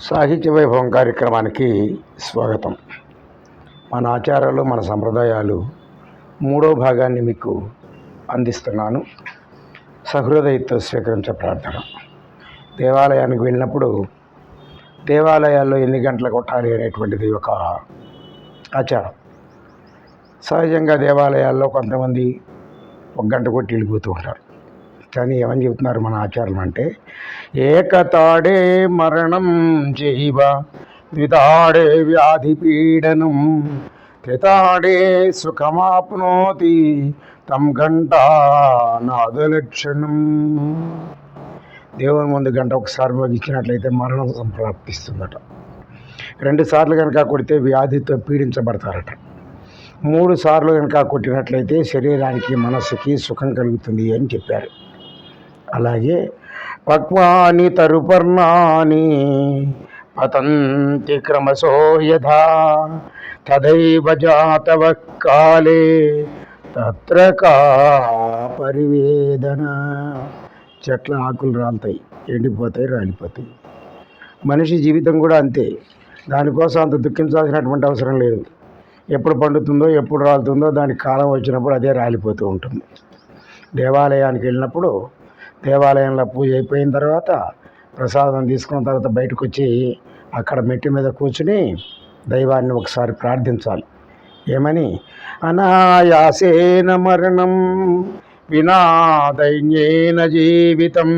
సాహిత్య వైభవం కార్యక్రమానికి స్వాగతం. మన ఆచారాలు మన సంప్రదాయాలు మూడో భాగాన్ని మీకు అందిస్తున్నాను. సహృదయతో స్వీకరించే ప్రార్థన. దేవాలయానికి వెళ్ళినప్పుడు దేవాలయాల్లో ఎన్ని గంటలు కొట్టాలి అనేటువంటిది ఒక ఆచారం. సహజంగా దేవాలయాల్లో కొంతమంది ఒక గంట కొట్టి వెళ్ళిపోతూ ఉంటారు. కానీ ఏమని చెబుతున్నారు మన ఆచారం అంటే ఏకతాడే మరణం చేయవ ద్వితాడే వ్యాధి పీడనం త్రితాడే సుఖమాప్నోతి తం గంటా దేవుని ముందు గంట ఒకసారి మోగించినట్లయితే మరణం సంప్రాప్తిస్తుందట. రెండు సార్లు కనుక కొడితే వ్యాధితో పీడించబడతారట. మూడు సార్లు కనుక కొట్టినట్లయితే శరీరానికి మనసుకి సుఖం కలుగుతుంది అని చెప్పారు. అలాగే పక్వాని తరుపర్ణాని పతంతి క్రమశో యథా తదైవ జాతవ కాలే తత్ర కా పరివేదన చెట్ల ఆకులు రాలుతాయి ఎండిపోతాయి రాలిపోతాయి. మనిషి జీవితం కూడా అంతే. దానికోసం అంత దుఃఖించాల్సినటువంటి అవసరం లేదు. ఎప్పుడు పండుతుందో ఎప్పుడు రాలుతుందో దానికి కాలం వచ్చినప్పుడు అదే రాలిపోతూ ఉంటుంది. దేవాలయానికి వెళ్ళినప్పుడు దేవాలయంలో పూజ అయిపోయిన తర్వాత ప్రసాదం తీసుకున్న తర్వాత బయటకు వచ్చి అక్కడ మెట్టి మీద కూర్చుని దైవాన్ని ఒకసారి ప్రార్థించాలి. ఏమని? అనాయాసేన మరణం వినా దైన్యేన జీవితం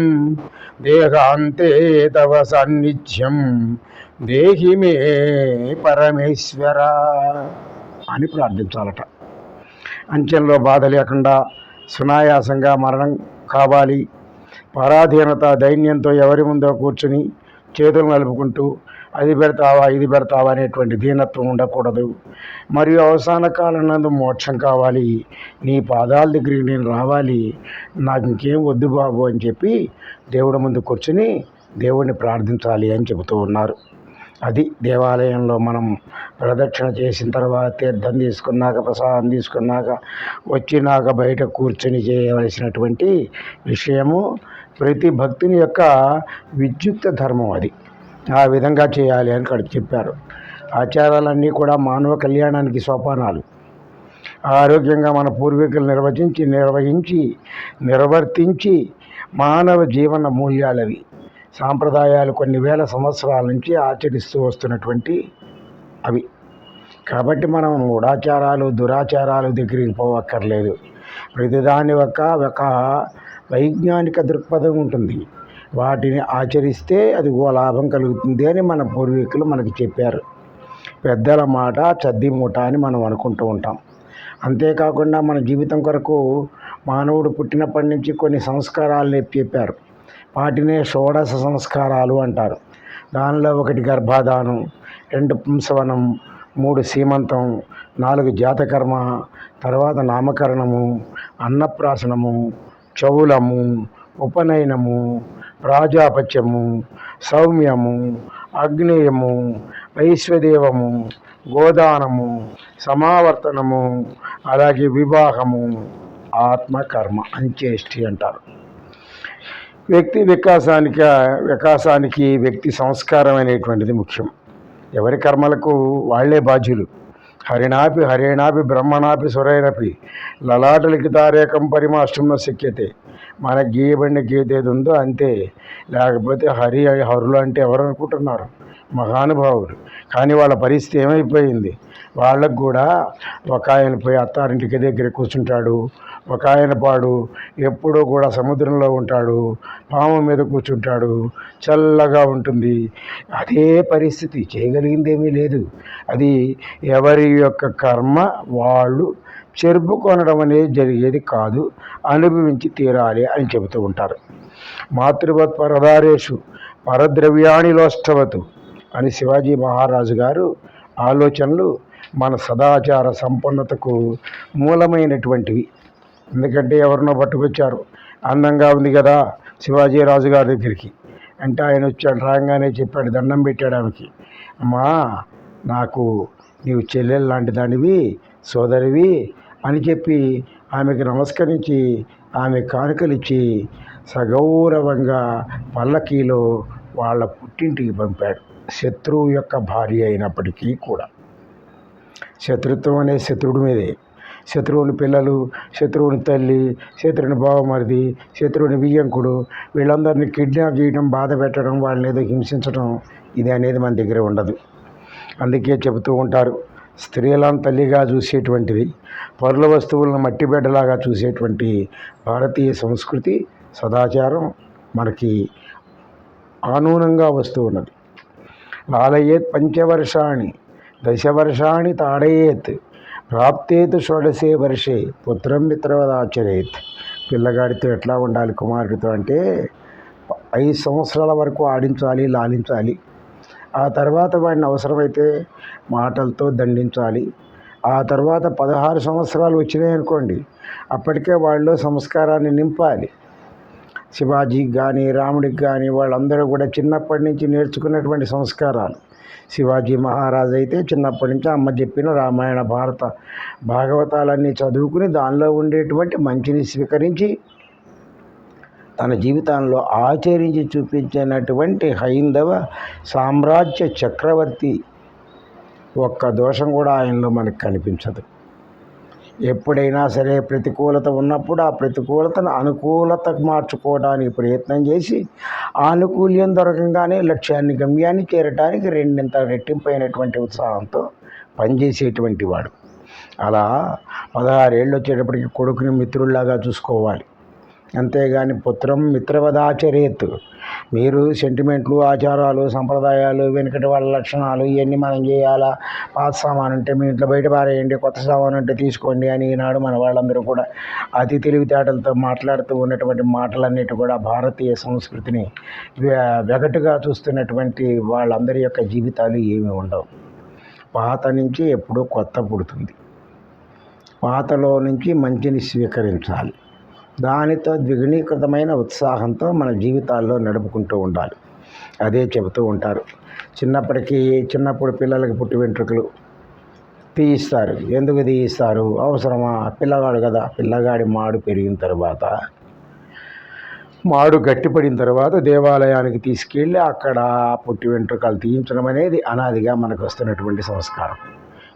దేహాంతే తవ సాన్నిధ్యం దేహి మే పరమేశ్వర అని ప్రార్థించాలట. అంచెంలో బాధ లేకుండా సునాయాసంగా మరణం కావాలి. పరాధీనత దైన్యంతో ఎవరి ముందో కూర్చుని చేతులు నలుపుకుంటూ అది పెడతావా ఇది పెడతావా అనేటువంటి దీనత్వం ఉండకూడదు. మరియు అవసాన కాలం నందు మోక్షం కావాలి. నీ పాదాల దగ్గరికి నేను రావాలి. నాకు ఇంకేం వద్దు బాబు అని చెప్పి దేవుడి ముందు కూర్చుని దేవుడిని ప్రార్థించాలి అని చెబుతూ ఉన్నారు. అది దేవాలయంలో మనం ప్రదక్షిణ చేసిన తర్వాత తీర్థం తీసుకున్నాక ప్రసాదం తీసుకున్నాక వచ్చినాక బయట కూర్చొని చేయవలసినటువంటి విషయము ప్రతి భక్తుని యొక్క విద్యుక్త ధర్మం అది. ఆ విధంగా చేయాలి అని ఇక్కడ చెప్పారు. ఆచారాలన్నీ కూడా మానవ కళ్యాణానికి సోపానాలు. ఆరోగ్యంగా మన పూర్వీకులు నిర్వచించి నిర్వహించి నిర్వర్తించి మానవ జీవన మూల్యాలవి. సాంప్రదాయాలు కొన్ని వేల సంవత్సరాల నుంచి ఆచరిస్తూ వస్తున్నటువంటి అవి. కాబట్టి మనం మూఢాచారాలు దురాచారాలు దగ్గరికి పోవక్కర్లేదు. ప్రతిదాని ఒక ఒక వైజ్ఞానిక దృక్పథం ఉంటుంది. వాటిని ఆచరిస్తే అది ఓ లాభం కలుగుతుంది అని మన పూర్వీకులు మనకి చెప్పారు. పెద్దల మాట చద్ది మూట అని మనం అనుకుంటూ ఉంటాం. అంతేకాకుండా మన జీవితం కొరకు మానవుడు పుట్టినప్పటి నుంచి కొన్ని సంస్కారాలు చెప్పారు. వాటినే షోడశ సంస్కారాలు అంటారు. దానిలో ఒకటి గర్భాధానం రెండు పుంసవనం మూడు సీమంతం నాలుగు జాతకర్మ తర్వాత నామకరణము అన్నప్రాసనము చౌలము ఉపనయనము ప్రాజాపత్యము సౌమ్యము అగ్నేయము వైశ్వదేవము గోదానము సమావర్తనము అలాగే వివాహము ఆత్మకర్మ అంత్యేష్టి అంటారు. వ్యక్తి వికాసానికి వికాసానికి వ్యక్తి సంస్కారం అనేటువంటిది ముఖ్యం. ఎవరి కర్మలకు వాళ్ళే బాధ్యులు? హరిణాపి హరేణాపి బ్రహ్మణాపి సురైనపి. లలాటలికి తారేకం పరిమాష్టంలో శక్యతే మనకు గీయబడిన గీత ఏది ఉందో అంతే. లేకపోతే హరి హరులు అంటే ఎవరు అనుకుంటున్నారు? మహానుభావులు కానీ వాళ్ళ పరిస్థితి ఏమైపోయింది? వాళ్ళకు కూడా ఒక ఆయన పోయి అత్తారింటికి దగ్గర కూర్చుంటాడు. ఒక ఆయన పాడు ఎప్పుడూ కూడా సముద్రంలో ఉంటాడు. పాము మీద కూర్చుంటాడు. చల్లగా ఉంటుంది. అదే పరిస్థితి. చేయగలిగింది ఏమీ లేదు. అది ఎవరి యొక్క కర్మ వాళ్ళు చెరుపుకొనడం అనేది జరిగేది కాదు. అనుభవించి తీరాలి అని చెబుతూ ఉంటారు. మాతృవత్ పరదారేషు పరద్రవ్యాణిలోష్టవతు. అని శివాజీ మహారాజు గారు ఆలోచనలు మన సదాచార సంపన్నతకు మూలమైనటువంటివి. ఎందుకంటే ఎవరినో పట్టుకొచ్చారు. అందంగా ఉంది కదా శివాజీ రాజు గారి దగ్గరికి. అంటే ఆయన వచ్చాడు రాగానే చెప్పాడు దండం పెట్టాడు ఆమెకి. అమ్మా నాకు నీవు చెల్లెలు లాంటి దానివి సోదరివి అని చెప్పి ఆమెకు నమస్కరించి ఆమె కానుకలిచ్చి సగౌరవంగా పల్లకీలో వాళ్ళ పుట్టింటికి పంపాడు. శత్రువు యొక్క భార్య అయినప్పటికీ కూడా. శత్రుత్వం అనే శత్రువుడి మీదే. శత్రువుని పిల్లలు శత్రువుని తల్లి శత్రువుని బావమరిది శత్రువుని బియ్యంకుడు వీళ్ళందరినీ కిడ్నాప్ చేయడం బాధ పెట్టడం వాళ్ళని ఏదో హింసించడం ఇది అనేది మన దగ్గర ఉండదు. అందుకే చెబుతూ ఉంటారు స్త్రీలను తల్లిగా చూసేటువంటిది పరుల వస్తువులను మట్టిబిడ్డలాగా చూసేటువంటి భారతీయ సంస్కృతి సదాచారం మనకి ఆనూనంగా వస్తూ ఉన్నది. లాలయేత్ పంచవర్షాణి దశవర్షాణి తాడయేత్ ప్రాప్తేతు షోడశే వర్షే పుత్రం మిత్రవదాచరేత్ పిల్లగాడితో ఎట్లా ఉండాలి కుమారుడితో అంటే ఐదు సంవత్సరాల వరకు ఆడించాలి లాలించాలి. ఆ తర్వాత వాడిని అవసరమైతే మాటలతో దండించాలి. ఆ తర్వాత పదహారు సంవత్సరాలు వచ్చినాయి అనుకోండి అప్పటికే వాళ్ళలో సంస్కారాన్ని నింపాలి. శివాజీకి కానీ రాముడికి కానీ వాళ్ళందరూ కూడా చిన్నప్పటి నుంచి నేర్చుకున్నటువంటి సంస్కారాలు. శివాజీ మహారాజ్ అయితే చిన్నప్పటి నుంచి అమ్మ చెప్పిన రామాయణ భారత భాగవతాలన్నీ చదువుకుని దానిలో ఉండేటువంటి మంచిని స్వీకరించి తన జీవితంలో ఆచరించి చూపించినటువంటి హైందవ సామ్రాజ్య చక్రవర్తి ఒక్క దోషం కూడా ఆయనలో మనకు కనిపించదు. ఎప్పుడైనా సరే ప్రతికూలత ఉన్నప్పుడు ఆ ప్రతికూలతను అనుకూలతకు మార్చుకోవడానికి ప్రయత్నం చేసి ఆనుకూల్యం దొరకంగానే లక్ష్యాన్ని గమ్యాన్ని చేరటానికి రెండింత రెట్టింపైనటువంటి ఉత్సాహంతో పనిచేసేటువంటి వాడు. అలా పదహారేళ్ళు వచ్చేటప్పటికి కొడుకుని మిత్రుల్లాగా చూసుకోవాలి. అంతేగాని పుత్రం మిత్రవదాచరేత్. మీరు సెంటిమెంట్లు ఆచారాలు సంప్రదాయాలు వెనుకటి వాళ్ళ లక్షణాలు ఇవన్నీ మనం చేయాలా? పాత సామాను ఉంటే మీ ఇంట్లో బయట పారేయండి కొత్త సామాను అంటే తీసుకోండి అని ఈనాడు మన వాళ్ళందరూ కూడా అతి తెలివితేటలతో మాట్లాడుతూ ఉన్నటువంటి మాటలన్నిటి కూడా భారతీయ సంస్కృతిని వెగటుగా చూస్తున్నటువంటి వాళ్ళందరి యొక్క జీవితాలు ఏమీ ఉండవు. పాత నుంచి ఎప్పుడూ కొత్త పుడుతుంది. పాతలో నుంచి మంచిని స్వీకరించాలి. దానితో ద్విగుణీకృతమైన ఉత్సాహంతో మన జీవితాల్లో నడుపుకుంటూ ఉండాలి. అదే చెబుతూ ఉంటారు. చిన్నప్పటికీ చిన్నప్పుడు పిల్లలకి పుట్టి వెంట్రుకలు తీయిస్తారు. ఎందుకు తీయిస్తారు? అవసరమా? పిల్లగాడు కదా. పిల్లగాడి మాడు పెరిగిన తర్వాత మాడు గట్టిపడిన తర్వాత దేవాలయానికి తీసుకెళ్ళి అక్కడ పుట్టి వెంట్రుకలు తీయించడం అనేది అనాదిగా మనకు వస్తున్నటువంటి సంస్కారం.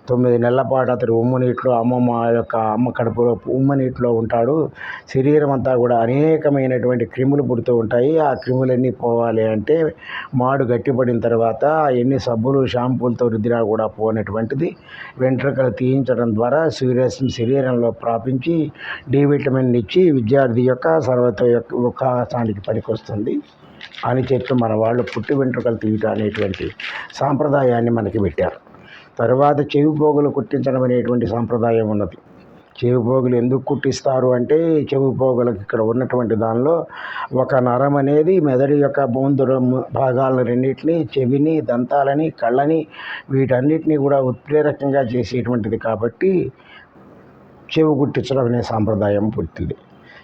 తొమ్మిది నెలల పాటు అతడు ఉమ్మ నీటిలో అమ్మమ్మ యొక్క అమ్మ కడుపులో ఉమ్మ నీటిలో ఉంటాడు. శరీరం అంతా కూడా అనేకమైనటువంటి క్రిములు పుడుతూ ఉంటాయి. ఆ క్రిములన్నీ పోవాలి అంటే మాడు గట్టిపడిన తర్వాత ఎన్ని సబ్బులు షాంపూలతో రుద్దినా కూడా పోనటువంటిది. వెంట్రుకలు తీయించడం ద్వారా సూర్యరశ్మి శరీరంలో ప్రాపించి డి విటమిన్ ఇచ్చి విద్యార్థి యొక్క సర్వత యొక్క వికాసానికి పనికొస్తుంది. అని చెప్పి మన వాళ్ళు పుట్టి వెంట్రుకలు తీయటం అనేటువంటి సాంప్రదాయాన్ని మనకి పెట్టారు. తర్వాత చెవి పోగులు కుట్టించడం అనేటువంటి సాంప్రదాయం ఉన్నది. చెవి పోగులు ఎందుకు కుట్టిస్తారు అంటే చెవి పోగులకు ఇక్కడ ఉన్నటువంటి దానిలో ఒక నరం అనేది మెదడు యొక్క బోందుర భాగాలను రెండింటిని చెవిని దంతాలని కళ్ళని వీటన్నిటిని కూడా ఉత్ప్రేరకంగా చేసేటువంటిది కాబట్టి చెవి కుట్టించడం అనే సాంప్రదాయం పుట్టింది.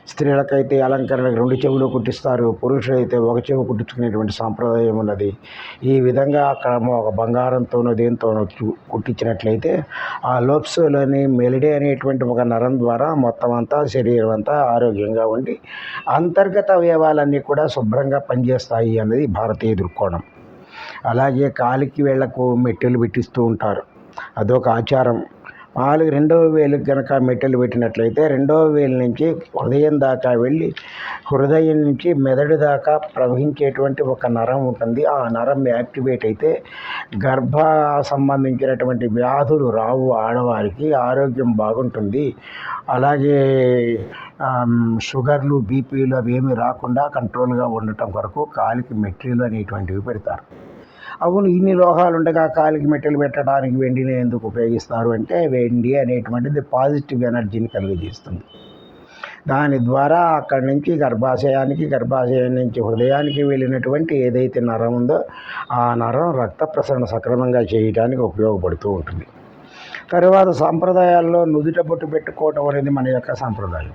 స్త్రీలకైతే అలంకరణకు రెండు చెవులు కుట్టిస్తారు పురుషులైతే ఒక చెవు కుట్టించుకునేటువంటి సాంప్రదాయం ఉన్నది. ఈ విధంగా అక్కడ ఒక బంగారంతోనో దేంతోనో కుట్టించినట్లయితే ఆ లోప్స్లోని మెలిడే అనేటువంటి ఒక నరం ద్వారా మొత్తం అంతా శరీరం అంతా ఆరోగ్యంగా ఉండి అంతర్గత అవయవాలన్నీ కూడా శుభ్రంగా పనిచేస్తాయి అన్నది భారతీయ దృక్కోణం. అలాగే కాలికి వేళ్ళకు మెట్టెలు పెట్టిస్తూ ఉంటారు. అదొక ఆచారం. వాళ్ళకి రెండవ వేలుకి కనుక మెట్టెలు పెట్టినట్లయితే రెండవ వేలు నుంచి హృదయం దాకా వెళ్ళి హృదయం నుంచి మెదడు దాకా ప్రవహించేటువంటి ఒక నరం ఉంటుంది. ఆ నరం యాక్టివేట్ అయితే గర్భ సంబంధించినటువంటి వ్యాధులు రావు ఆడవారికి ఆరోగ్యం బాగుంటుంది. అలాగే షుగర్లు బీపీలు అవి ఏమీ రాకుండా కంట్రోల్గా ఉండటం కొరకు కాలికి మెట్రీలు అనేటువంటివి పెడతారు. అవును ఇన్ని లోహాలు ఉండగా కాలికి మెట్టెలు పెట్టడానికి వెండిని ఎందుకు ఉపయోగిస్తారు అంటే వెండి అనేటువంటిది పాజిటివ్ ఎనర్జీని కలుగజేస్తుంది. దాని ద్వారా అక్కడి నుంచి గర్భాశయానికి గర్భాశయం నుంచి హృదయానికి వెళ్ళినటువంటి ఏదైతే నరం ఉందో ఆ నరం రక్త ప్రసరణ సక్రమంగా చేయడానికి ఉపయోగపడుతూ ఉంటుంది. తర్వాత సాంప్రదాయాల్లో నుదుట బొట్టు పెట్టుకోవటం అనేది మన యొక్క సాంప్రదాయం.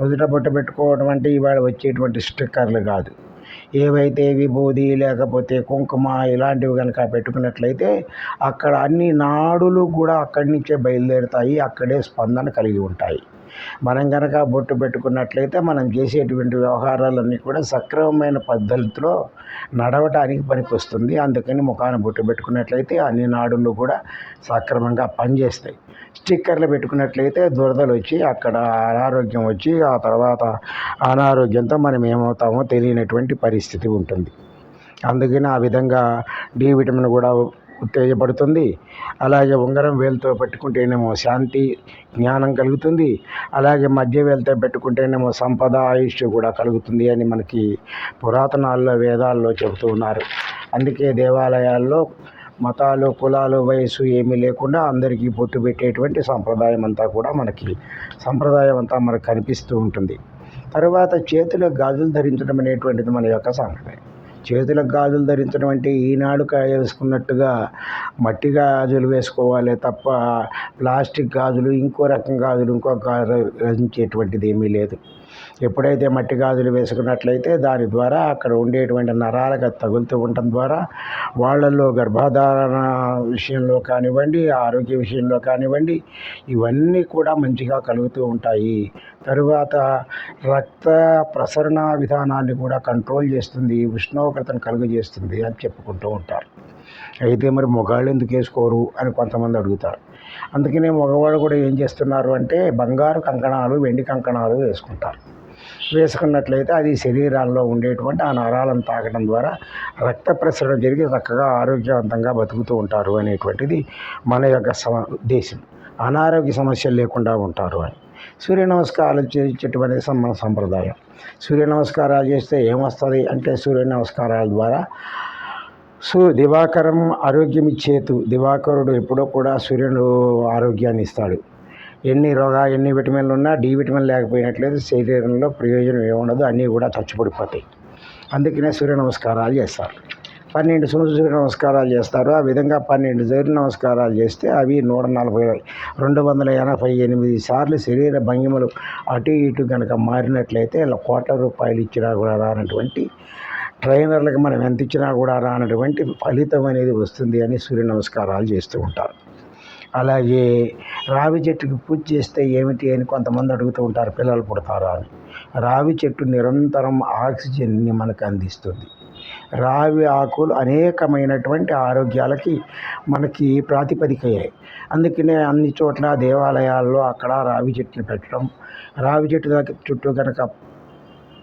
నుదుట బొట్టు పెట్టుకోవడం అంటే ఇవాళ వచ్చేటువంటి స్టిక్కర్లు కాదు. ఏవైతే విభూది లేకపోతే కుంకుమ ఇలాంటివి కనుక పెట్టుకున్నట్లయితే అక్కడ అన్ని నాడులు కూడా అక్కడి నుంచే బయలుదేరుతాయి. అక్కడే స్పందన కలిగి ఉంటాయి. మనం కనుక బొట్టు పెట్టుకున్నట్లయితే మనం చేసేటువంటి వ్యవహారాలన్నీ కూడా సక్రమమైన పద్ధతిలో నడవటానికి పనికొస్తుంది. అందుకని ముఖాన బొట్టు పెట్టుకున్నట్లయితే అన్ని నాడులు కూడా సక్రమంగా పనిచేస్తాయి. స్టిక్కర్లు పెట్టుకున్నట్లయితే దురదలు వచ్చి అక్కడ అనారోగ్యం వచ్చి ఆ తర్వాత అనారోగ్యంతో మనం ఏమవుతామో తెలియనటువంటి పరిస్థితి ఉంటుంది. అందుకని ఆ విధంగా డి విటమిన్ కూడా ఉత్తేజపడుతుంది. అలాగే ఉంగరం వేలుతో పెట్టుకుంటేనేమో శాంతి జ్ఞానం కలుగుతుంది. అలాగే మధ్య వేలుతో పెట్టుకుంటేనేమో సంపద ఆయుష్ కూడా కలుగుతుంది అని మనకి పురాతనాల్లో వేదాల్లో చెబుతూ ఉన్నారు. అందుకే దేవాలయాల్లో మతాలు కులాలు వయసు ఏమీ లేకుండా అందరికీ పొట్టు పెట్టేటువంటి సంప్రదాయం అంతా కూడా మనకి సంప్రదాయం అంతా మనకు కనిపిస్తూ ఉంటుంది. తరువాత చేతిలో గాజులు ధరించడం అనేటువంటిది మన యొక్క సాంప్రదాయం. చేతులకు గాజులు ధరించడం అంటే ఈనాడు వేసుకున్నట్టుగా మట్టి గాజులు వేసుకోవాలి తప్ప ప్లాస్టిక్ గాజులు ఇంకో రకం గాజులు ఇంకో గాజు ధరించేటువంటిది ఏమీ లేదు. ఎప్పుడైతే మట్టి గాజులు వేసుకున్నట్లయితే దాని ద్వారా అక్కడ ఉండేటువంటి నరాలకు తగులుతూ ఉండటం ద్వారా వాళ్ళల్లో గర్భధారణ విషయంలో కానివ్వండి ఆరోగ్య విషయంలో కానివ్వండి ఇవన్నీ కూడా మంచిగా కలుగుతూ ఉంటాయి. తరువాత రక్త ప్రసరణ విధానాన్ని కూడా కంట్రోల్ చేస్తుంది ఉష్ణోగ్రతను కలుగజేస్తుంది అని చెప్పుకుంటూ ఉంటారు. అయితే మరి మగాళ్ళు ఎందుకు వేసుకోరు అని కొంతమంది అడుగుతారు. అందుకనే మగవాళ్ళు కూడా ఏం చేస్తున్నారు అంటే బంగారు కంకణాలు వెండి కంకణాలు వేసుకుంటారు. వేసుకున్నట్లయితే అది శరీరాల్లో ఉండేటువంటి ఆ నరాలను తాకడం ద్వారా రక్త ప్రసరణ జరిగి చక్కగా ఆరోగ్యవంతంగా బతుకుతూ ఉంటారు అనేటువంటిది మన యొక్క సమ ఉద్దేశం. అనారోగ్య సమస్యలు లేకుండా ఉంటారు అని. సూర్య నమస్కారాలు చేసేటటువంటి మన సంప్రదాయం. సూర్య నమస్కారాలు చేస్తే ఏమొస్తుంది అంటే సూర్య నమస్కారాల ద్వారా సో దివాకరం ఆరోగ్యం ఇచ్చేతు దివాకరుడు ఎప్పుడో కూడా సూర్యుడు ఆరోగ్యాన్ని ఇస్తాడు. ఎన్ని రోగా ఎన్ని విటమిన్లు ఉన్నా డి విటమిన్ లేకపోయినట్లయితే శరీరంలో ప్రయోజనం ఏముండదు అన్నీ కూడా చచ్చిపడిపోతాయి. అందుకనే సూర్య నమస్కారాలు చేస్తారు. పన్నెండు సూర్య నమస్కారాలు చేస్తారు. ఆ విధంగా పన్నెండు సూర్య నమస్కారాలు చేస్తే అవి నూట నలభై రెండు వందల ఎనభై ఎనిమిది సార్లు శరీర భంగిమలు అటు ఇటు కనుక మారినట్లయితే కోట్ల రూపాయలు ఇచ్చినా కూడా రానటువంటి ట్రైనర్లకు మనం ఎంత ఇచ్చినా కూడా రానటువంటి ఫలితం అనేది వస్తుంది అని సూర్య నమస్కారాలు చేస్తూ ఉంటారు. అలాగే రావి చెట్టుకి పూజ చేస్తే ఏమిటి అని కొంతమంది అడుగుతూ ఉంటారు పిల్లలు పుడతారా అని. రావి చెట్టు నిరంతరం ఆక్సిజన్ని మనకు అందిస్తుంది. రావి ఆకులు అనేకమైనటువంటి ఆరోగ్యాలకి మనకి ప్రాతిపదికయ్యాయి. అందుకనే అన్ని చోట్ల దేవాలయాల్లో అక్కడ రావి చెట్టుని పెట్టడం రావి చెట్టు దగ్గర చుట్టూ కనుక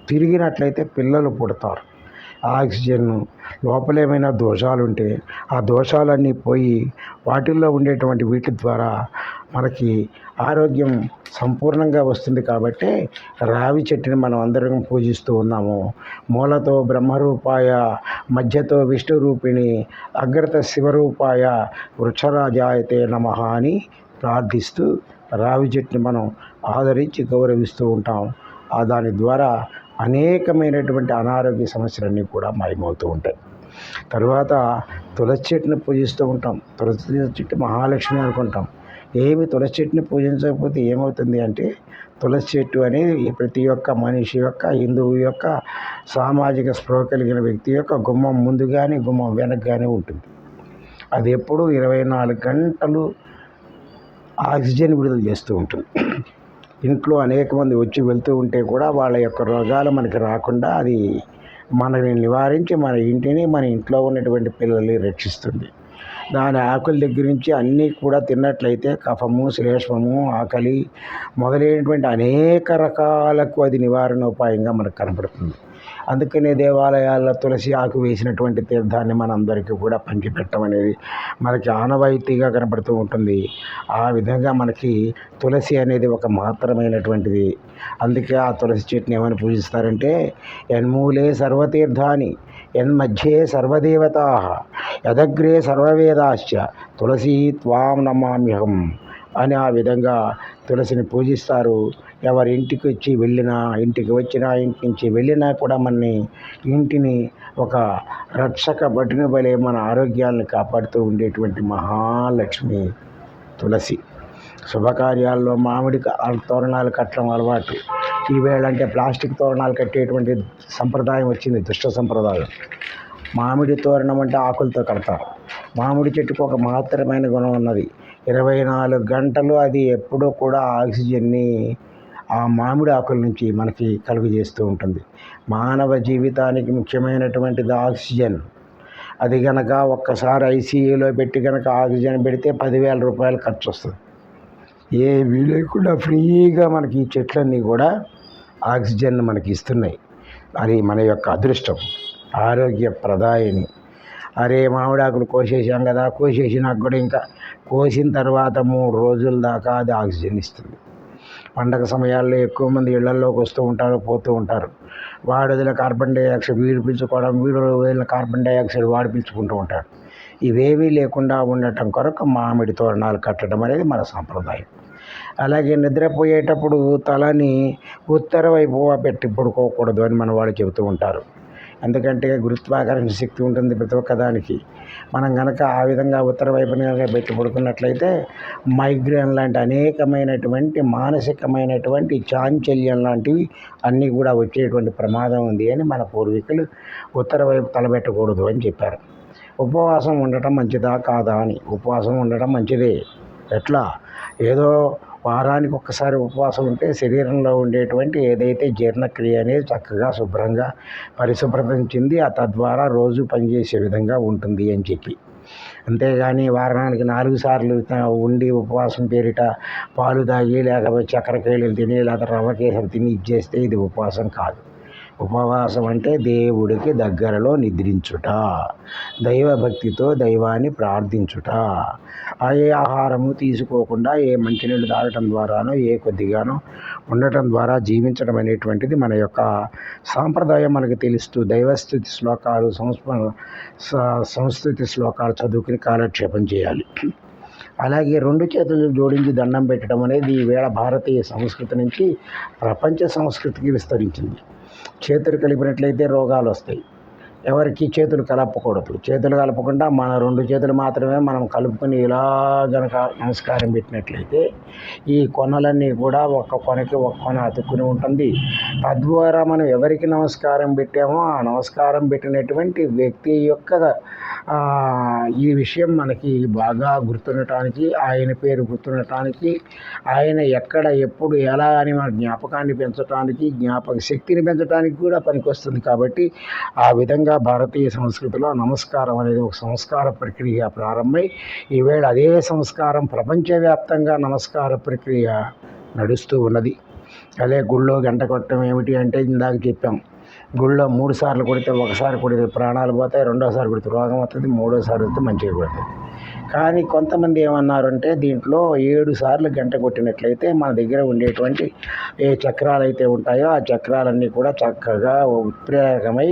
తిరిగినట్లయితే పిల్లలు పుడతారు. ఆక్సిజన్ లోపల ఏమైనా దోషాలు ఉంటే ఆ దోషాలన్నీ పోయి వాటిల్లో ఉండేటువంటి వీటి ద్వారా మనకి ఆరోగ్యం సంపూర్ణంగా వస్తుంది కాబట్టి రావి చెట్టుని మనం అందరం పూజిస్తూ ఉన్నాము. మూలతో బ్రహ్మరూపాయ మధ్యతో విష్ణు రూపిణి అగ్రత శివరూపాయ వృక్షరాజాయతే నమ అని ప్రార్థిస్తూ రావి చెట్టుని మనం ఆదరించి గౌరవిస్తూ ఉంటాం. ఆ దాని ద్వారా అనేకమైనటువంటి అనారోగ్య సమస్యలన్నీ కూడా మాయమవుతూ ఉంటాయి. తరువాత తులసి చెట్టుని పూజిస్తూ ఉంటాం. తులసి చెట్టు మహాలక్ష్మి అనుకుంటాం. ఏమి తులసి చెట్టుని పూజించకపోతే ఏమవుతుంది అంటే తులసి చెట్టు అనేది ప్రతి ఒక్క మనిషి యొక్క హిందువు యొక్క సామాజిక స్పృహ కలిగిన వ్యక్తి యొక్క గుమ్మం ముందు కానీ గుమ్మం వెనక కానీ ఉంటుంది. అది ఎప్పుడూ ఇరవై నాలుగు గంటలు ఆక్సిజన్ విడుదల చేస్తూ ఉంటుంది. ఇంట్లో అనేక మంది వచ్చి వెళ్తూ ఉంటే కూడా వాళ్ళ యొక్క రోగాలు మనకి రాకుండా అది మనల్ని నివారించి మన ఇంటిని మన ఇంట్లో ఉన్నటువంటి పిల్లల్ని రక్షిస్తుంది. దాని ఆకుల దగ్గర నుంచి అన్నీ కూడా తిన్నట్లయితే కఫము శ్లేష్మము ఆకలి మొదలైనటువంటి అనేక రకాలకు అది నివారణ ఉపాయంగా మనకు కనపడుతుంది. అందుకనే దేవాలయాల్లో తులసి ఆకు వేసినటువంటి తీర్థాన్ని మనందరికీ కూడా పంచిపెట్టమనేది మనకి ఆనవాయితీగా కనబడుతూ ఉంటుంది. ఆ విధంగా మనకి తులసి అనేది ఒక మాత్రమైనటువంటిది. అందుకే ఆ తులసి చెట్టుని ఏమని పూజిస్తారంటే ఎన్మూలే సర్వతీర్థాని ఎన్మధ్యే సర్వదేవతా యదగ్రే సర్వవేదాశ్చ తులసి త్వాం నమామ్యహం అని ఆ విధంగా తులసిని పూజిస్తారు. ఎవరి ఇంటికి వచ్చి వెళ్ళినా ఇంటికి వచ్చినా ఇంటి నుంచి వెళ్ళినా కూడా మనని ఇంటిని ఒక రక్షక భటుని వలె మన ఆరోగ్యాలను కాపాడుతూ ఉండేటువంటి మహాలక్ష్మి తులసి. శుభకార్యాల్లో మామిడి తోరణాలు కట్టడం అలవాటు. ఈవేళ అంటే ప్లాస్టిక్ తోరణాలు కట్టేటువంటి సంప్రదాయం వచ్చింది దుష్ట సంప్రదాయం. మామిడి తోరణం అంటే ఆకులతో కడతారు. మామిడి చెట్టుకు ఒక మహత్తరమైన గుణం ఉన్నది. ఇరవై నాలుగు గంటలు అది ఎప్పుడూ కూడా ఆక్సిజన్ని ఆ మామిడి ఆకుల నుంచి మనకి కలుగు చేస్తూ ఉంటుంది. మానవ జీవితానికి ముఖ్యమైనటువంటిది ఆక్సిజన్. అది కనుక ఒక్కసారి ఐసీయూలో పెట్టి కనుక ఆక్సిజన్ పెడితే పదివేల రూపాయలు ఖర్చు వస్తుంది ఏమీ లేకుండా ఫ్రీగా మనకి ఈ చెట్లన్నీ కూడా ఆక్సిజన్ మనకి ఇస్తున్నాయి. అది మన యొక్క అదృష్టం. ఆరోగ్య ప్రదాయని. అరే మామిడాకులు కోసేసాం కదా కోసేసినాక కూడా ఇంకా కోసిన తర్వాత మూడు రోజుల దాకా అది ఆక్సిజన్ ఇస్తుంది. పండగ సమయాల్లో ఎక్కువ మంది ఇళ్ళలోకి వస్తూ ఉంటారు పోతూ ఉంటారు. వాడు వదిలిన కార్బన్ డైఆక్సైడ్ వీడు పీల్చుకోవడం వీడు వదిలిన కార్బన్ డైఆక్సైడ్ వాడు పీల్చుకుంటూ ఉంటాడు. ఇవేమీ లేకుండా ఉండటం కొరకు మామిడి తోరణాలు కట్టడం అనేది మన సాంప్రదాయం. అలాగే నిద్రపోయేటప్పుడు తలని ఉత్తర వైపు పెట్టి పడుకోకూడదు అని మన వాళ్ళు చెబుతూ ఉంటారు. ఎందుకంటే గురుత్వాకర్షణ శక్తి ఉంటుంది ప్రతి ఒక్క దానికి. మనం కనుక ఆ విధంగా ఉత్తర వైపున కనుక పెట్టి పడుకున్నట్లయితే మైగ్రేన్ లాంటి అనేకమైనటువంటి మానసికమైనటువంటి చాంచల్యం లాంటివి అన్నీ కూడా వచ్చేటువంటి ప్రమాదం ఉంది అని మన పూర్వీకులు ఉత్తర వైపు తలబెట్టకూడదు అని చెప్పారు. ఉపవాసం ఉండటం మంచిదా కాదా అని. ఉపవాసం ఉండటం మంచిదే. ఎట్లా? ఏదో వారానికి ఒక్కసారి ఉపవాసం ఉంటే శరీరంలో ఉండేటువంటి ఏదైతే జీర్ణక్రియ అనేది చక్కగా శుభ్రంగా పరిశుభ్రతం చెంది ఆ తద్వారా రోజు పనిచేసే విధంగా ఉంటుంది అని చెప్పి. అంతేగాని వారానికి నాలుగు సార్లు ఉండి ఉపవాసం పేరిట పాలు తాగి లేకపోతే చక్కెర కేళీలు తిని లేదా రవ్వ కేసరి తిని ఇచ్చేస్తే ఇది ఉపవాసం కాదు. ఉపవాసం అంటే దేవుడికి దగ్గరలో నిద్రించుట దైవభక్తితో దైవాన్ని ప్రార్థించుట. ఆ ఏ ఆహారము తీసుకోకుండా ఏ మంచినీళ్ళు తాగటం ద్వారానో ఏ కొద్దిగానో ఉండటం ద్వారా జీవించడం అనేటువంటిది మన యొక్క సాంప్రదాయం మనకు తెలుస్తూ దైవస్థుతి శ్లోకాలు సంస్మ సంస్కృతి శ్లోకాలు చదువుకుని కాలక్షేపం చేయాలి. అలాగే రెండు చేతులు జోడించి దండం పెట్టడం అనేది ఈవేళ భారతీయ సంస్కృతి నుంచి ప్రపంచ సంస్కృతికి విస్తరించింది. చేతులు కలిపినట్లయితే రోగాలు వస్తాయి. ఎవరికి చేతులు కలపకూడదు. చేతులు కలపకుండా మన రెండు చేతులు మాత్రమే మనం కలుపుకొని ఇలా గనక నమస్కారం పెట్టినట్లయితే ఈ కొనలన్నీ కూడా ఒక్క కొనకి ఒక కొన అతుక్కుని ఉంటుంది. తద్వారా మనం ఎవరికి నమస్కారం పెట్టామో ఆ నమస్కారం పెట్టినటువంటి వ్యక్తి యొక్క ఈ విషయం మనకి బాగా గుర్తుండటానికి ఆయన పేరు గుర్తుండటానికి ఆయన ఎక్కడ ఎప్పుడు ఎలా అని మన జ్ఞాపకాన్ని పెంచడానికి జ్ఞాపక శక్తిని పెంచడానికి కూడా పనికొస్తుంది కాబట్టి ఆ విధంగా భారతీయ సంస్కృతిలో నమస్కారం అనేది ఒక సంస్కార ప్రక్రియ ప్రారంభమై ఈవేళ అదే సంస్కారం ప్రపంచవ్యాప్తంగా నమస్కార ప్రక్రియ నడుస్తూ ఉన్నది. అదే గుళ్ళో గంట కొట్టడం ఏమిటి అంటే ఇందాక చెప్పాం. గుళ్ళో మూడు సార్లు కొడితే ఒకసారి కొడితే ప్రాణాలు పోతాయి రెండోసారి కొడితే రోగం వస్తుంది మూడోసారి వస్తే మంచిగా కొడుతుంది కానీ కొంతమంది ఏమన్నారంటే దీంట్లో ఏడు సార్లు గంట కొట్టినట్లయితే మన దగ్గర ఉండేటువంటి ఏ చక్రాలు అయితే ఉంటాయో ఆ చక్రాలన్నీ కూడా చక్కగా ఉత్ప్రేరకమై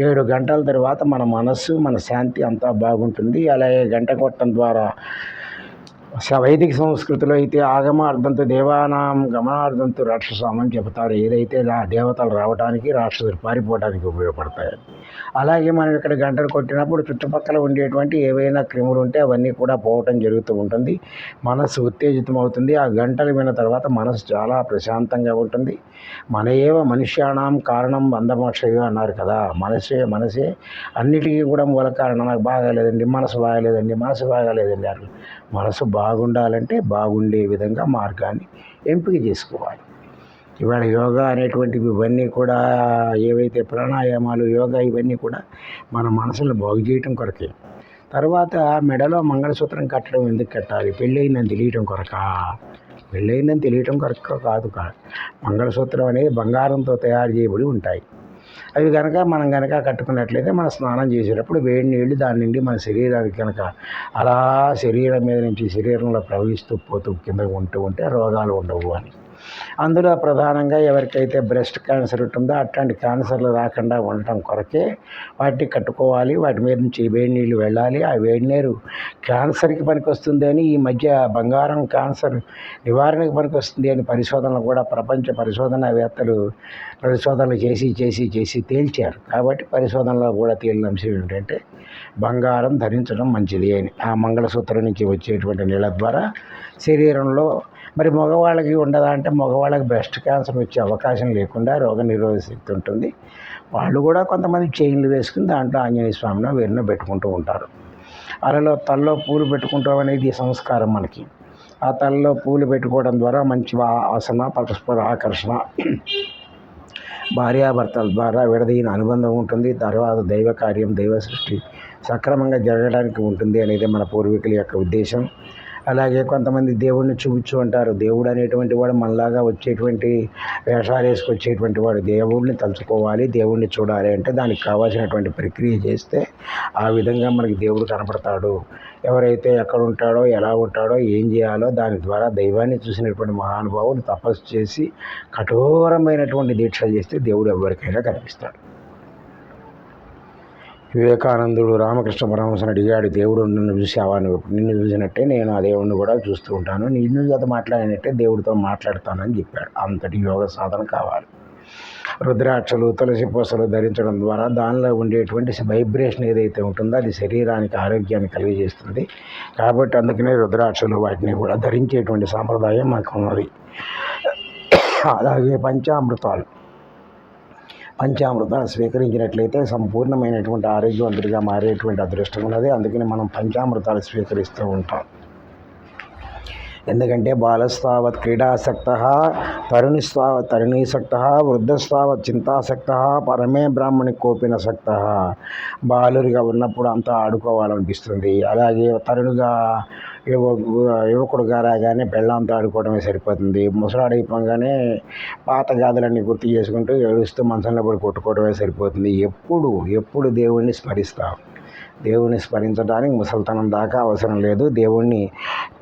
ఏడు గంటల తర్వాత మన మనస్సు మన శాంతి అంతా బాగుంటుంది. అలాగే గంట కొట్టడం ద్వారా వైదిక సంస్కృతిలో అయితే ఆగమార్థంతో దేవానాం గమనార్థంతో రాక్షసాం అని చెబుతారు. ఏదైతే దేవతలు రావడానికి రాక్షసులు పారిపోవడానికి ఉపయోగపడతాయి. అలాగే మనం ఇక్కడ గంటలు కొట్టినప్పుడు చుట్టుపక్కల ఉండేటువంటి ఏవైనా క్రిములు ఉంటే అవన్నీ కూడా పోవటం జరుగుతూ ఉంటుంది. మనస్సు ఉత్తేజితం అవుతుంది ఆ గంటలు విన్న తర్వాత మనసు చాలా ప్రశాంతంగా ఉంటుంది. మన ఏవ మనుష్యాణం కారణం అందమోక్షయో అన్నారు కదా. మనసే మనసే అన్నిటికీ కూడా మూల కారణం. నాకు బాగాలేదండి మనసు బాగాలేదండి మనసు బాగాలేదండి అన్నారు. మనసు బాగుండాలంటే బాగుండే విధంగా మార్గాన్ని ఎంపిక చేసుకోవాలి. ఇవాళ యోగా అనేటువంటివి ఇవన్నీ కూడా ఏవైతే ప్రాణాయామాలు యోగా ఇవన్నీ కూడా మన మనసును బాగు చేయటం కొరకే. తర్వాత మెడలో మంగళసూత్రం కట్టడం ఎందుకు కట్టాలి? పెళ్ళయిందని తెలియటం కొరకా. పెళ్ళయిందని తెలియటం కొరకు కాదు కాదు మంగళసూత్రం అనేది బంగారంతో తయారు చేయబడి ఉంటాయి. అవి కనుక మనం కనుక కట్టుకున్నట్లయితే మనం స్నానం చేసేటప్పుడు వేడి నీళ్ళు దాని నుండి మన శరీరానికి కనుక అలా శరీరం మీద నుంచి శరీరంలో ప్రవహిస్తూ పోతూ కిందకు ఉంటూ ఉంటే రోగాలు ఉండవు అని. అందులో ప్రధానంగా ఎవరికైతే బ్రెస్ట్ క్యాన్సర్ ఉంటుందో అట్లాంటి క్యాన్సర్లు రాకుండా ఉండటం కొరకే వాటిని కట్టుకోవాలి. వాటి మీద నుంచి వేడి నీళ్ళు వెళ్ళాలి. ఆ వేడి నీరు క్యాన్సర్కి పనికొస్తుంది అని ఈ మధ్య బంగారం క్యాన్సర్ నివారణకు పనికొస్తుంది అని పరిశోధనలు కూడా ప్రపంచ పరిశోధనవేత్తలు పరిశోధనలు చేసి చేసి చేసి తేల్చారు. కాబట్టి పరిశోధనలో కూడా తేలిన అంశం ఏంటంటే బంగారం ధరించడం మంచిది అని. ఆ మంగళసూత్రం నుంచి వచ్చేటువంటి నీళ్ళ ద్వారా శరీరంలో మరి మగవాళ్ళకి ఉండదా అంటే మగవాళ్ళకి బ్రెస్ట్ క్యాన్సర్ వచ్చే అవకాశం లేకుండా రోగ నిరోధక శక్తి ఉంటుంది. వాళ్ళు కూడా కొంతమంది చైన్లు వేసుకుని దాంట్లో ఆంజనేయ స్వామిని వేరున పెట్టుకుంటూ ఉంటారు. అలలో తల్లో పూలు పెట్టుకుంటాం అనేది సంస్కారం మనకి. ఆ తలలో పూలు పెట్టుకోవడం ద్వారా మంచి ఆసన పరస్పర ఆకర్షణ భార్యాభర్తల ద్వారా విడదీయని అనుబంధం ఉంటుంది. తర్వాత దైవ కార్యం దైవ సృష్టి సక్రమంగా జరగడానికి ఉంటుంది అనేది మన పూర్వీకుల యొక్క ఉద్దేశం. అలాగే కొంతమంది దేవుడిని చూపించు అంటారు. దేవుడు అనేటువంటి వాడు మనలాగా వచ్చేటువంటి వేషాలు వేసుకొచ్చేటువంటి వాడు దేవుడిని తలుచుకోవాలి దేవుడిని చూడాలి అంటే దానికి కావాల్సినటువంటి ప్రక్రియ చేస్తే ఆ విధంగా మనకి దేవుడు కనపడతాడు. ఎవరైతే ఎక్కడ ఉంటాడో ఎలా ఉంటాడో ఏం చేయాలో దాని ద్వారా దైవాన్ని చూసినటువంటి మహానుభావులు తపస్సు చేసి కఠోరమైనటువంటి దీక్ష చేస్తే దేవుడు ఎవరికైనా కనిపిస్తాడు. వివేకానందుడు రామకృష్ణ పరమహంసను అడిగాడు దేవుడు నిన్ను చూసావా నువ్వు నిన్ను చూసినట్టే నేను ఆ దేవుడిని కూడా చూస్తూ ఉంటాను. నిన్ను చేత మాట్లాడినట్టే దేవుడితో మాట్లాడతానని చెప్పాడు. అంతటి యోగ సాధన కావాలి. రుద్రాక్షలు తులసి పూసలు ధరించడం ద్వారా దానిలో ఉండేటువంటి వైబ్రేషన్ ఏదైతే ఉంటుందో అది శరీరానికి ఆరోగ్యాన్ని కలిగజేస్తుంది. కాబట్టి అందుకనే రుద్రాక్షలు వాటిని కూడా ధరించేటువంటి సాంప్రదాయం మాకు ఉన్నది. అలాగే పంచామృతాలు. పంచామృతాలు స్వీకరించినట్లయితే సంపూర్ణమైనటువంటి ఆరోగ్యవంతుడిగా మారేటువంటి అదృష్టం ఉన్నది. అందుకని మనం పంచామృతాలు స్వీకరిస్తూ ఉంటాం. ఎందుకంటే బాలస్తావత్ క్రీడాసక్త తరుణిస్తావత్ తరుణీసక్త వృద్ధస్తావత్ చింతాసక్త పరమే బ్రాహ్మణి కోపినసక్త. బాలుడిగా ఉన్నప్పుడు అంతా ఆడుకోవాలనిపిస్తుంది. అలాగే తరుణుగా యువ యువకుడుగా రాగానే పెళ్ళాంతో ఆడుకోవడమే సరిపోతుంది. ముసలాడైపోగానే పాత గాథలన్నీ గుర్తు చేసుకుంటూ ఏడుస్తూ మంచంలో పడి కొట్టుకోవడమే సరిపోతుంది. ఎప్పుడు ఎప్పుడు దేవుణ్ణి స్మరిస్తాం. దేవుణ్ణి స్మరించడానికి ముసల్తనం దాకా అవసరం లేదు. దేవుణ్ణి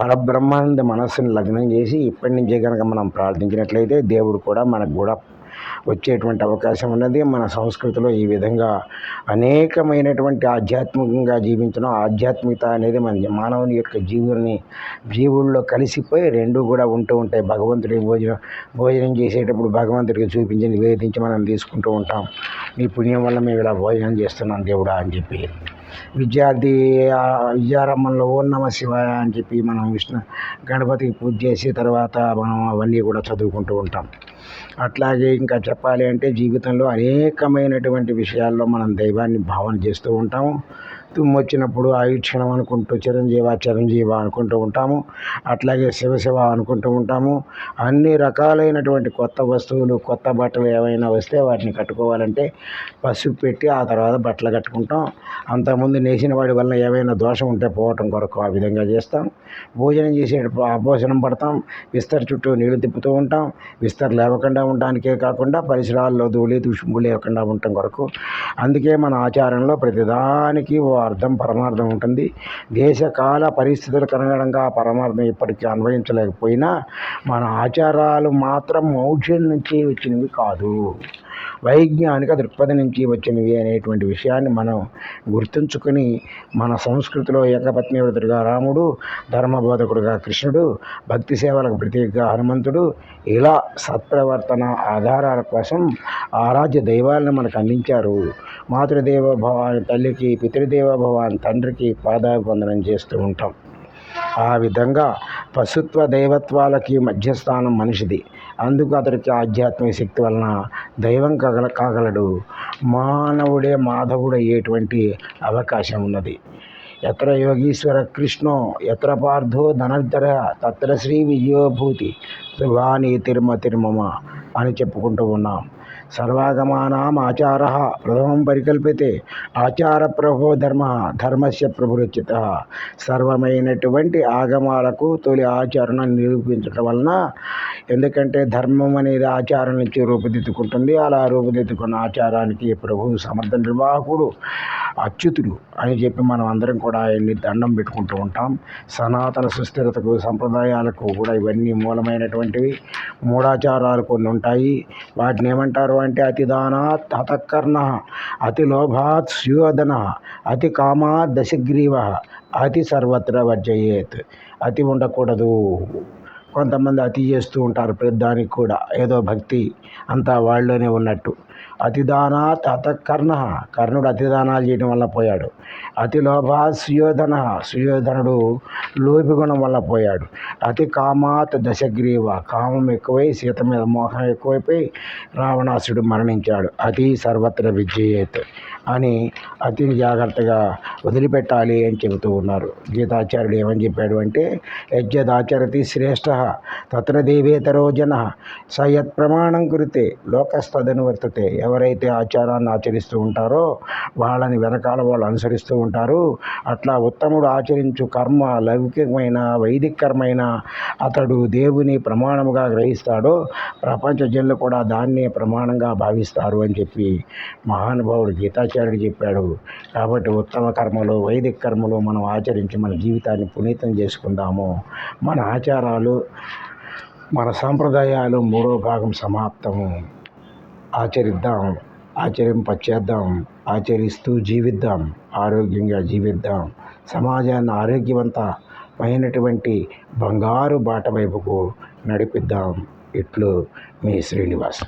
పరబ్రహ్మానంద మనస్సును లగ్నం చేసి ఇప్పటి నుంచే కనుక మనం ప్రార్థించినట్లయితే దేవుడు కూడా మనకు కూడా వచ్చేటువంటి అవకాశం ఉన్నది. మన సంస్కృతిలో ఈ విధంగా అనేకమైనటువంటి ఆధ్యాత్మికంగా జీవించడం ఆధ్యాత్మికత అనేది మన మానవుని యొక్క జీవుల్ని జీవుల్లో కలిసిపోయి రెండు కూడా ఉంటూ ఉంటాయి. భగవంతుడి భోజనం భోజనం చేసేటప్పుడు భగవంతుడికి చూపించి నివేదించి మనం తీసుకుంటూ ఉంటాం. నీ పుణ్యం వల్ల మేము ఇలా భోజనం చేస్తున్నాం దేవుడా అని చెప్పి. విద్యార్థి విద్యారంభంలో ఓం నమ శివాయ అని చెప్పి మనం విష్ణు గణపతికి పూజ చేసి తర్వాత మనం అవన్నీ కూడా చదువుకుంటూ ఉంటాం. అట్లాగే ఇంకా చెప్పాలి అంటే జీవితంలో అనేకమైనటువంటి విషయాల్లో మనం దైవాన్ని భావన చేస్తూ ఉంటాము. తుమ్ము వచ్చినప్పుడు ఆయుక్షణం అనుకుంటూ చిరంజీవ చిరంజీవ అనుకుంటూ ఉంటాము. అట్లాగే శివశివ అనుకుంటూ ఉంటాము. అన్ని రకాలైనటువంటి కొత్త వస్తువులు కొత్త బట్టలు ఏమైనా వస్తే వాటిని కట్టుకోవాలంటే పసుపు పెట్టి ఆ తర్వాత బట్టలు కట్టుకుంటాం. అంతకుముందు నేసిన వాడి వల్ల ఏమైనా దోషం ఉంటే పోవటం కొరకు ఆ విధంగా చేస్తాం. భోజనం చేసే భోజనం పడతాం. విస్తర్ చుట్టూ నీళ్ళు తిప్పుతూ ఉంటాం. విస్తర్ లేవకుండా ఉండడానికే కాకుండా పరిసరాల్లో ధూళి దుష్ము లేకుండా ఉండటం కొరకు. అందుకే మన ఆచారంలో ప్రతిదానికి ఓ అర్థం పరమార్థం ఉంటుంది. దేశకాల పరిస్థితులకు అనుగుణంగా ఆ పరమార్థం ఇప్పటికీ అన్వయించలేకపోయినా మన ఆచారాలు మాత్రం మౌఢ్యం నుంచి వచ్చినవి కాదు. వైజ్ఞానిక దృక్పథం నుంచి వచ్చినవి అనేటువంటి విషయాన్ని మనం గుర్తుంచుకొని మన సంస్కృతిలో ఏకపత్ని వ్రతుడుగా రాముడు ధర్మబోధకుడుగా కృష్ణుడు భక్తి సేవలకు ప్రతీకగా హనుమంతుడు. ఇలా సత్ప్రవర్తన ఆధారాల కోసం ఆరాధ్య దైవాలను మనకు అందించారు. మాతృదేవ భవాని తల్లికి పితృదేవ భవాని తండ్రికి పాదాభివందనం చేస్తూ ఉంటాం. ఆ విధంగా పశుత్వ దైవత్వాలకి మధ్యస్థానం మనిషిది. అందుకు అతడికి ఆధ్యాత్మిక శక్తి వలన దైవం కగల కాగలడు. మానవుడే మాధవుడు అయ్యేటువంటి అవకాశం ఉన్నది. ఎత్ర యోగీశ్వర కృష్ణో ఎత్ర పార్థో ధనర్ధర తత్ర శ్రీ విజయోభూతి శుభాని తిరుమ తిరుమమ అని చెప్పుకుంటూ ఉన్నాం. సర్వాగమానాం ఆచార ప్రథమం పరికల్పితే ఆచార ప్రభో ధర్మ ధర్మస్య ప్రభురచిత. సర్వమైనటువంటి ఆగమాలకు తొలి ఆచరణ నిరూపించటం వలన ఎందుకంటే ధర్మం అనేది ఆచారం నుంచి రూపుదిద్దుకుంటుంది. అలా రూపుదిద్దుకున్న ఆచారానికి ప్రభు సమర్థ నిర్వాహకుడు. అచ్యుతుడు అని చెప్పి మనం అందరం కూడా ఆయన్ని దండం పెట్టుకుంటూ ఉంటాం. సనాతన సుస్థిరతకు సంప్రదాయాలకు కూడా ఇవన్నీ మూలమైనటువంటివి. మూఢాచారాలు కొన్ని ఉంటాయి. వాటిని ఏమంటారు అంటే అతి దానాత్ హతకర్ణ అతి లోభాత్ సుయోధన అతి కామా దశగ్రీవ అతి సర్వత్ర వర్జయేత్. అతి ఉండకూడదు. కొంతమంది అతి చేస్తూ ఉంటారు ప్రతిదానికి కూడా. ఏదో భక్తి అంతా వాళ్ళలోనే ఉన్నట్టు. అతిదానాత్ అత కర్ణ. కర్ణుడు అతిదానాలు చేయడం వల్ల పోయాడు. అతి సుయోధన. సుయోధనుడు లోపిగుణం వల్ల పోయాడు. అతి కామాత్ దశగ్రీవ. కామం ఎక్కువై సీత మీద మోహం ఎక్కువైపోయి రావణాసుడు మరణించాడు. అతి సర్వత్ర విజయేత్. అని అతిని జాగ్రత్తగా వదిలిపెట్టాలి అని చెబుతూ ఉన్నారు. గీతాచార్యుడు ఏమని చెప్పాడు అంటే యజ్జదాచరతి శ్రేష్ఠ తత్ర దేవేతరో జన సయత్ ప్రమాణం కురితే లోకస్తదను వర్తతే. ఎవరైతే ఆచారాన్ని ఆచరిస్తూ ఉంటారో వాళ్ళని వెనకాల వాళ్ళు అనుసరిస్తూ ఉంటారు. అట్లా ఉత్తముడు ఆచరించు కర్మ లౌకికమైన వైదికర్మైన అతడు దేవుని ప్రమాణముగా గ్రహిస్తాడో ప్రపంచ జనులు కూడా దాన్నే ప్రమాణంగా భావిస్తారు అని చెప్పి మహానుభావుడు ఆచార్యుడు చెప్పాడు. కాబట్టి ఉత్తమ కర్మలు వైదిక కర్మలు మనం ఆచరించి మన జీవితాన్ని పునీతం చేసుకుందాము. మన ఆచారాలు మన సాంప్రదాయాలు మూడో భాగం సమాప్తము ఆచరిద్దాం ఆచరింపచేద్దాం ఆచరిస్తూ జీవిద్దాం ఆరోగ్యంగా జీవిద్దాం. సమాజాన్ని ఆరోగ్యవంతమైనటువంటి బంగారు బాట వైపుకు నడిపిద్దాం. ఇట్లు మీ శ్రీనివాస్.